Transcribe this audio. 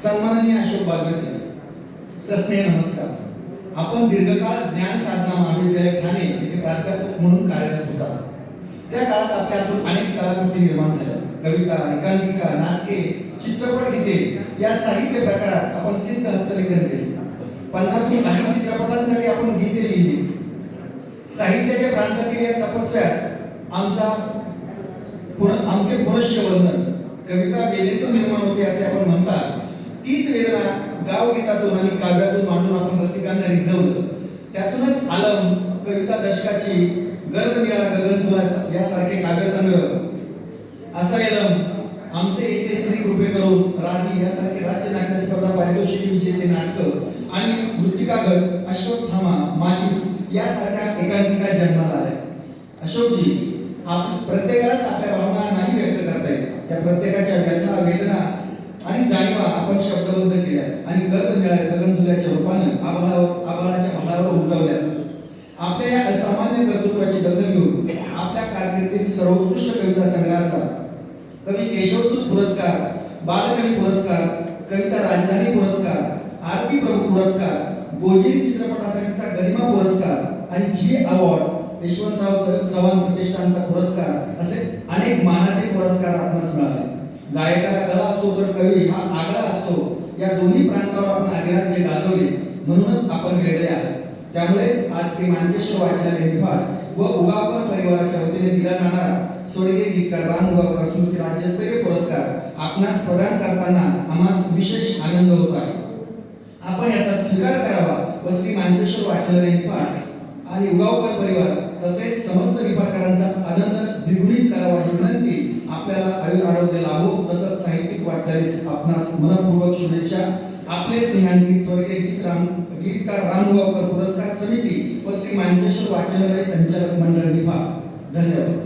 सन्माननीय अशोक बागवे सर सस्नेह नमस्कार. आपण दीर्घकाळ ज्ञान साधना महाविद्यालय ठाणे येथे प्राध्यापक म्हणून कार्यरत होता. त्या काळात आपल्यातून अनेक कलाकृती निर्माण झाल्या. कविता एकांकिका नाटके चित्रपट गीते या साहित्य प्रकारात आपण सिद्ध हस्तलेखन केले. पन्नासहून काही चित्रपटांसाठी आपण गीते लिहिली. साहित्याच्या प्रांतातील या तपस्व्यास आमचा आमचे पुनश्य वर्णन कविता वेदनेतून निर्माण होते असे आपण म्हणतात. तीच वेदना गावगीतातून आणि काव्यातून मांडून आपण रसिकांना रिझवलं. त्यातूनच आलम कविता दशकाची गर्द निळा गगनचुला यासारखे काव्यसंग्रह. एलम आमचे येथे श्री कृपे करून राधी यासारखे राज्य नाट्य स्पर्धा पारितोषिक विजेते नाटक आणि मृत्तिका गट अश्वत्थामा माचीस यासारख्या एकांकिका जन्माला आल्या. अशोकजी आप प्रत्येकालाच आपल्या भावना आपल्या या असामान्य कर्तृत्वाची दखल घेऊन आपल्या कारकिर्दीत सर्वोत्कृष्ट कविता संग्रहाचा कवी केशवसूत पुरस्कार बालकवी पुरस्कार कविता राजधानी पुरस्कार आरती प्रभू पुरस्कार गोजिरी चित्रपटासाठीचा गरिमा पुरस्कार आणि जी अवॉर्ड यशवंतराव चव्हाण प्रतिष्ठानचा पुरस्कार असे अनेक मानाचे पुरस्कार आपणास मिळाले. गायकाला कला असतो तर कवी हा आगळा असतो. या दोन्ही प्रांतावर आपण अधिराज्य गाजवले म्हणूनच आपण वेगळे आहात. त्यामुळेच आज श्री मानकेश्वर वाचनालय निफाड व उगावकर परिवाराच्या वतीने दिला जाणारा स्वर्गीय गीतकार राम उगावकर स्मृती राज्यस्तरीय पुरस्कार आपणास प्रदान करताना आम्हाला विशेष आनंद होत आहे. आपण याचा स्वीकार करावा व श्री मानकेश्वर वाचनालय निफाड आणि उगावकर परिवार तसेच समस्त निफाडकरांचा आनंद द्विगुणित करावा ही विनंती आपल्याला आयुर आरोग्य लाभो तसंच साहित्यिक वाटचालीस आपणास मनपूर्वक शुभेच्छा. आपले स्नेहांकित स्वर्गीय गीतकार रामगावकर पुरस्कार समिती व श्री मानकेश्वर वाचनालय संचालक मंडळ विभाग. धन्यवाद.